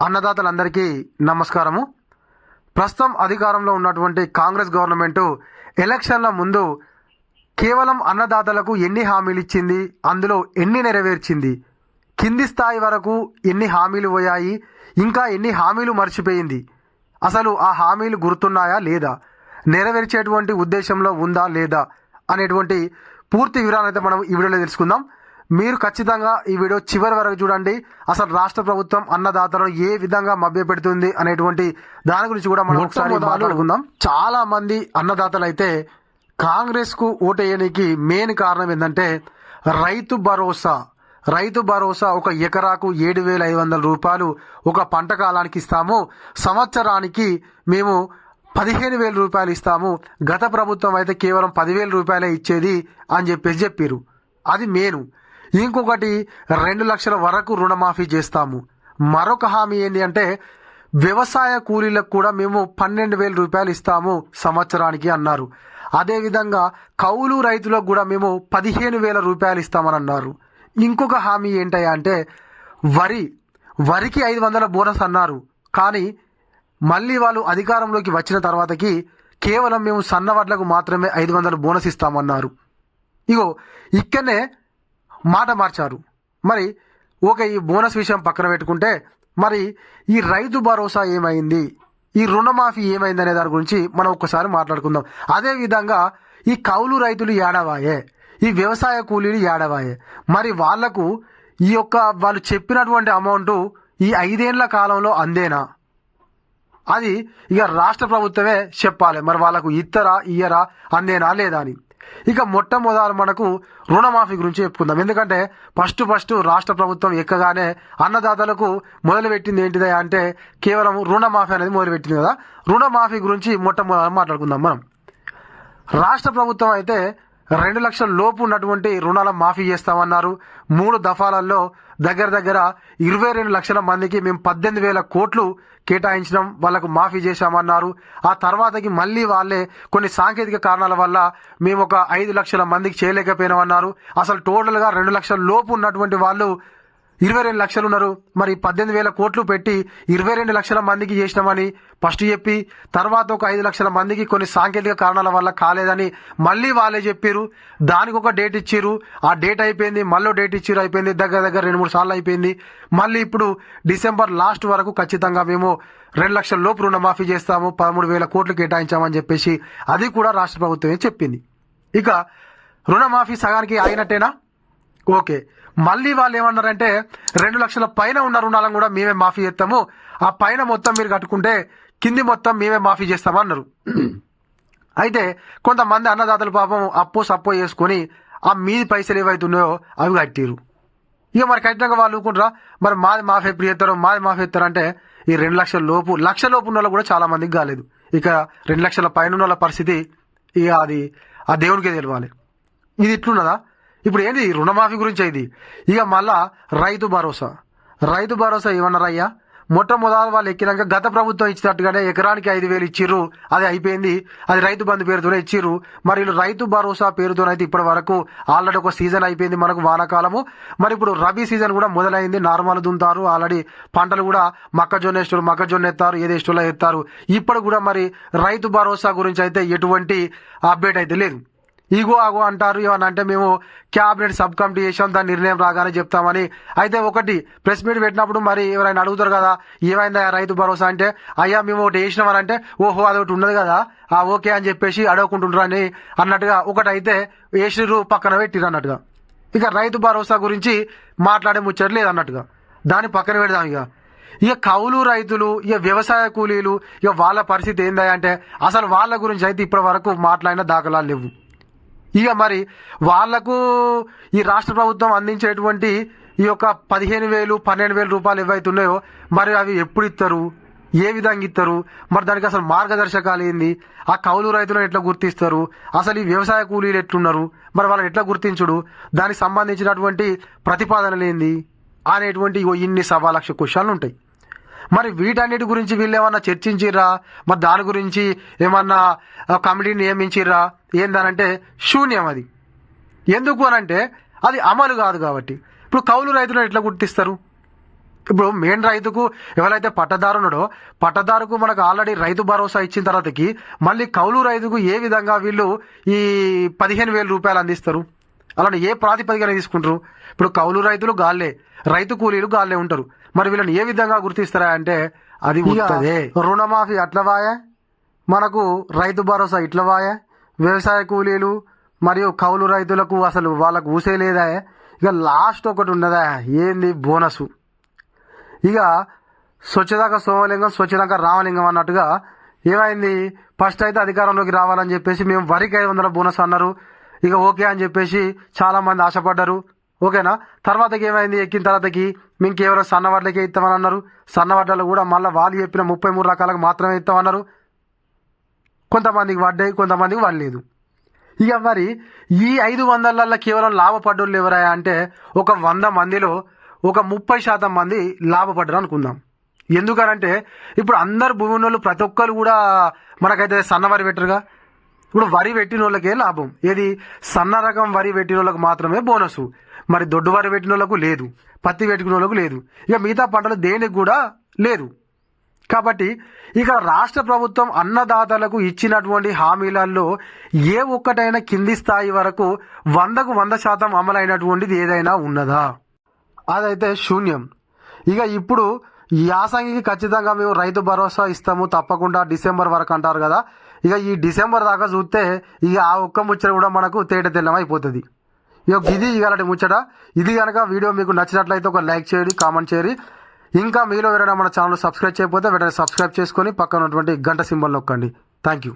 అన్నదాతలందరికీ నమస్కారము. ప్రస్తుతం అధికారంలో ఉన్నటువంటి కాంగ్రెస్ గవర్నమెంట్ ఎలక్షన్ల ముందు కేవలం అన్నదాతలకు ఎన్ని హామీలు ఇచ్చింది అందులో ఎన్ని నెరవేర్చింది కింది స్థాయి వరకు ఎన్ని హామీలు పోయాయి ఇంకా ఎన్ని హామీలు మర్చిపోయింది అసలు ఆ హామీలు గుర్తున్నాయా లేదా నెరవేర్చేటువంటి ఉద్దేశంలో ఉందా లేదా అనేటువంటి పూర్తి వివరాలు అయితే మనం ఈ వీడియోలో తెలుసుకుందాం. మీరు ఖచ్చితంగా ఈ వీడియో చివరి వరకు చూడండి. అసలు రాష్ట్ర ప్రభుత్వం అన్నదాతలను ఏ విధంగా మభ్యపెడుతుంది అనేటువంటి దాని గురించి కూడా మనం ఒకసారి మాట్లాడుకుందాం. చాలా మంది అన్నదాతలు అయితే కాంగ్రెస్కు ఓటేయడానికి మెయిన్ కారణం ఏంటంటే రైతు భరోసా. రైతు భరోసా ఒక ఎకరాకు ఏడు వేల ఐదు వందల రూపాయలు ఒక పంట కాలానికి ఇస్తాము. సంవత్సరానికి మేము పదిహేను వేల రూపాయలు ఇస్తాము. గత ప్రభుత్వం అయితే కేవలం పదివేల రూపాయలే ఇచ్చేది అని చెప్పేసి చెప్పారు అది మేను ఇంకొకటి రెండు లక్షల వరకు రుణమాఫీ చేస్తాము. మరొక హామీ ఏంటి అంటే వ్యవసాయ కూలీలకు కూడా మేము పన్నెండు వేల రూపాయలు ఇస్తాము సంవత్సరానికి అన్నారు. అదేవిధంగా కౌలు రైతులకు కూడా మేము పదిహేను వేల రూపాయలు ఇస్తామని అన్నారు. ఇంకొక హామీ ఏంటయ్యా అంటే వరి వరికి ఐదు వందల బోనస్ అన్నారు. కానీ మళ్ళీ వాళ్ళు అధికారంలోకి వచ్చిన తర్వాతకి కేవలం మేము సన్నవడ్లకు మాత్రమే ఐదు వందల బోనస్ ఇస్తామన్నారు. ఇగో ఇక్కడనే మాట మార్చారు. మరి ఓకే ఈ బోనస్ విషయం పక్కన పెట్టుకుంటే మరి ఈ రైతు భరోసా ఏమైంది? ఈ రుణమాఫీ ఏమైంది అనే దాని గురించి మనం ఒక్కసారి మాట్లాడుకుందాం. అదేవిధంగా ఈ కౌలు రైతులు ఏడవాయే ఈ వ్యవసాయ కూలీలు ఏడవాయే. మరి వాళ్ళకు ఈ యొక్క వాళ్ళు చెప్పినటువంటి అమౌంట్ ఈ ఐదేళ్ళ కాలంలో అందేనా? అది ఇక రాష్ట్ర ప్రభుత్వమే చెప్పాలి. మరి వాళ్ళకు ఇత్తరా ఇయ్యరా అందేనా లేదా అని. ఇక మొట్టమొదలు మనకు రుణమాఫీ గురించి చెప్పుకుందాం. ఎందుకంటే ఫస్ట్ ఫస్ట్ రాష్ట్ర ప్రభుత్వం ఎక్కగానే అన్నదాతలకు మొదలుపెట్టింది ఏంటిదే అంటే కేవలం రుణమాఫీ అనేది మొదలుపెట్టింది కదా. రుణమాఫీ గురించి మొట్టమొదటి మాట్లాడుకుందాం మనం. రాష్ట్ర ప్రభుత్వం అయితే రెండు లక్షల లోపు ఉన్నటువంటి రుణాల మాఫీ చేస్తామన్నారు. మూడు దఫాలలో దగ్గర దగ్గర ఇరవై రెండు లక్షల మందికి మేము పద్దెనిమిది వేల కోట్లు కేటాయించడం వాళ్ళకు మాఫీ చేశామన్నారు. ఆ తర్వాతకి మళ్ళీ వాళ్ళే కొన్ని సాంకేతిక కారణాల వల్ల మేము ఒక ఐదు లక్షల మందికి చేయలేకపోయినామన్నారు. అసలు టోటల్గా రెండు లక్షల లోపు ఉన్నటువంటి వాళ్ళు ఇరవై రెండు లక్షలు ఉన్నారు మరి పద్దెనిమిది వేల కోట్లు పెట్టి ఇరవై రెండు లక్షల మందికి చేసినామని ఫస్ట్ చెప్పి తర్వాత ఒక ఐదు లక్షల మందికి కొన్ని సాంకేతిక కారణాల వల్ల కాలేదని మళ్ళీ వాళ్ళే చెప్పారు దానికి ఒక డేట్ ఇచ్చిర్రు. ఆ డేట్ అయిపోయింది మళ్ళీ డేట్ ఇచ్చిర్రు అయిపోయింది దగ్గర దగ్గర రెండు మూడు సార్లు అయిపోయింది. మళ్ళీ ఇప్పుడు డిసెంబర్ లాస్ట్ వరకు ఖచ్చితంగా మేము రెండు లక్షల లోపు రుణమాఫీ చేస్తాము పదమూడు వేల కోట్లు కేటాయించామని చెప్పేసి అది కూడా రాష్ట్ర ప్రభుత్వమే చెప్పింది. ఇక రుణమాఫీ సగానికి అయినట్టేనా ఓకే. మళ్ళీ వాళ్ళు ఏమన్నారంటే రెండు లక్షల పైన ఉన్న రుణాలను కూడా మేమే మాఫీ చేస్తాము. ఆ పైన మొత్తం మీరు కట్టుకుంటే కింది మొత్తం మేమే మాఫీ చేస్తామన్నారు అయితే కొంతమంది అన్నదాతలు పాపం అప్పు సప్పు చేసుకొని ఆ మీది పైసలు ఏవైతున్నాయో అవి కట్టిరు ఇక మరి ఖచ్చితంగా వాళ్ళు అనుకుంటారా మరి మాది మాఫీ ఎప్పుడు చేస్తారో మాది మాఫీ చేస్తారు అంటే ఈ రెండు లక్షల లోపు లక్ష లోపు ఉన్న వాళ్ళు కూడా చాలా మందికి కాలేదు. ఇక రెండు లక్షల పైన ఉన్న వాళ్ళ పరిస్థితి ఇక అది ఆ దేవునికే తెలియాలి ఇది ఇట్లున్నదా? ఇప్పుడు ఏంది రుణమాఫీ గురించి ఇది ఇక మళ్ళా రైతు భరోసా. రైతు భరోసా ఏమన్నారయ్యా? మొట్టమొదటి వాళ్ళు ఎక్కినాక గత ప్రభుత్వం ఇచ్చినట్టుగానే ఎకరానికి ఐదు వేలు ఇచ్చిర్రు అది అయిపోయింది. అది రైతు బంధు పేరుతోనే ఇచ్చిర్రు. మరి రైతు భరోసా పేరుతోనైతే ఇప్పటి వరకు ఆల్రెడీ ఒక సీజన్ అయిపోయింది మనకు వానాకాలము. మరి ఇప్పుడు రబీ సీజన్ కూడా మొదలైంది నార్మల్ దుంతారు ఆల్రెడీ పంటలు కూడా మొక్కజొన్న వేస్తారు మొక్కజొన్న ఎత్తారు ఏది ఇష్టంలో ఎత్తారు. ఇప్పుడు కూడా మరి రైతు భరోసా గురించి అయితే ఎటువంటి అప్డేట్ అయితే లేదు. ఈగో ఆగో అంటారు. ఏమన్నా అంటే మేము క్యాబినెట్ సబ్ కమిటీ చేసాం దాని నిర్ణయం రాగానే చెప్తామని. అయితే ఒకటి ప్రెస్ మీట్ పెట్టినప్పుడు మరి ఎవరైనా అడుగుతారు కదా ఏమైందా రైతు భరోసా అంటే అయ్యా మేము ఒకటి వేసినామని అంటే ఓహో అది ఒకటి ఉన్నది కదా ఆ ఓకే అని చెప్పేసి అడగకుంటుంటారు అని అన్నట్టుగా ఒకటి అయితే వేసిరు పక్కన పెట్టిరు అన్నట్టుగా. ఇక రైతు భరోసా గురించి మాట్లాడే ముచ్చట లేదన్నట్టుగా. దాన్ని పక్కన పెడదాం ఇక. ఇక కౌలు రైతులు ఇక వ్యవసాయ కూలీలు ఇక వాళ్ళ పరిస్థితి ఏందా అంటే అసలు వాళ్ళ గురించి అయితే ఇప్పటి వరకు మాట్లాడిన దాఖలాలు లేవు. ఇక మరి వాళ్ళకు ఈ రాష్ట్ర ప్రభుత్వం అందించేటువంటి ఈ యొక్క పదిహేను వేలు పన్నెండు వేల రూపాయలు ఏవైతే ఉన్నాయో మరి అవి ఎప్పుడు ఇస్తారు ఏ విధంగా ఇస్తారు మరి దానికి అసలు మార్గదర్శకాలు ఏంది? ఆ కౌలు రైతులను ఎట్లా గుర్తిస్తారు? అసలు ఈ వ్యవసాయ కూలీలు ఎట్లున్నారు? మరి వాళ్ళని ఎట్లా గుర్తించుడు? దానికి సంబంధించినటువంటి ప్రతిపాదనలు ఏంది? అనేటువంటి ఇన్ని సవా లక్ష క్వశ్చన్లు ఉంటాయి. మరి వీటన్నిటి గురించి వీళ్ళు ఏమన్నా చర్చించిర్రా? మరి దాని గురించి ఏమన్నా కమిటీని నియమించిర్రా? ఏందనంటే శూన్యం అది. ఎందుకు అనంటే అది అమలు కాదు కాబట్టి. ఇప్పుడు కౌలు రైతులను ఎట్లా గుర్తిస్తారు? ఇప్పుడు మెయిన్ రైతుకు ఎవరైతే పట్టదారు ఉన్నాడో పట్టదారుకు మనకు ఆల్రెడీ రైతు భరోసా ఇచ్చిన తర్వాతకి మళ్ళీ కౌలు రైతుకు ఏ విధంగా వీళ్ళు ఈ పదిహేను వేల రూపాయలు అందిస్తారు? అలానే ఏ ప్రాతిపదికన తీసుకుంటారు? ఇప్పుడు కౌలు రైతులు గాల్లే రైతు కూలీలు గాల్లే ఉంటారు. మరి వీళ్ళని ఏ విధంగా గుర్తిస్తారా అంటే అది రుణమాఫీ అట్ల వాయే మనకు రైతు భరోసా ఇట్ల వాయే వ్యవసాయ కూలీలు మరియు కౌలు రైతులకు అసలు వాళ్ళకు ఊసే లేదా? ఇక లాస్ట్ ఒకటి ఉన్నదా? ఏంది బోనసు? ఇక స్వచ్ఛదాక సోమలింగం స్వచ్ఛదాక రామలింగం అన్నట్టుగా ఏమైంది? ఫస్ట్ అయితే అధికారంలోకి రావాలని చెప్పేసి మేము వరికి ఐదు వందల బోనస్ అన్నారు. ఇక ఓకే అని చెప్పేసి చాలా మంది ఆశపడ్డారు. ఓకేనా? తర్వాతకి ఏమైంది? ఎక్కిన తర్వాతకి మేము కేవలం సన్నవడ్లకే ఇస్తామని అన్నారు సన్నవడ్డలు కూడా మళ్ళీ వాళ్ళు చెప్పిన ముప్పై మూడు రకాలకు మాత్రమే ఇస్తామన్నారు. కొంతమందికి పడ్డాయి కొంతమందికి పడలేదు ఇక మరి ఈ ఐదు వందలల్లో కేవలం లాభపడ్డోళ్ళు ఎవరా అంటే ఒక వంద మందిలో ఒక ముప్పై శాతం మంది లాభపడ్డరు అనుకుందాం. ఎందుకనంటే ఇప్పుడు అందరు భూమి ఉన్నోళ్ళు ప్రతి ఒక్కరు కూడా మనకైతే సన్న వరి పెట్టరుగా. ఇప్పుడు వరి పెట్టిన వాళ్ళకే లాభం. ఏది? సన్న రకం వరి పెట్టిన వాళ్ళకి మాత్రమే బోనస్. మరి దొడ్డు వరి పెట్టిన వాళ్ళకు లేదు పత్తి పెట్టుకున్న వాళ్ళకు లేదు. ఇక మిగతా పంటలు దేనికి కూడా లేదు. కాబట్టి ఇక రాష్ట్ర ప్రభుత్వం అన్నదాతలకు ఇచ్చినటువంటి హామీలలో ఏ ఒక్కటైనా కింది స్థాయి వరకు వందకు వంద శాతం అమలైనటువంటిది ఏదైనా ఉన్నదా? అదైతే శూన్యం. ఇక ఇప్పుడు యాసంగికి ఖచ్చితంగా మేము రైతు భరోసా ఇస్తాము తప్పకుండా డిసెంబర్ వరకు అంటారు కదా. ఇక ఈ డిసెంబర్ దాకా చూస్తే ఇక ఆ ఒక్క ముచ్చట కూడా మనకు తేట తెల్లం అయిపోతుంది ఇక ఇది ఇలాంటి ముచ్చట. ఇది కనుక వీడియో మీకు నచ్చినట్లయితే ఒక లైక్ చేయండి కామెంట్ చేయండి. ఇంకా మీలో ఎవరైనా మన ఛానల్ సబ్స్క్రైబ్ చేయకపోతే వెంటనే సబ్స్క్రైబ్ చేసుకొని పక్కన ఉన్నటువంటి గంట సింబల్ నొక్కండి. Thank you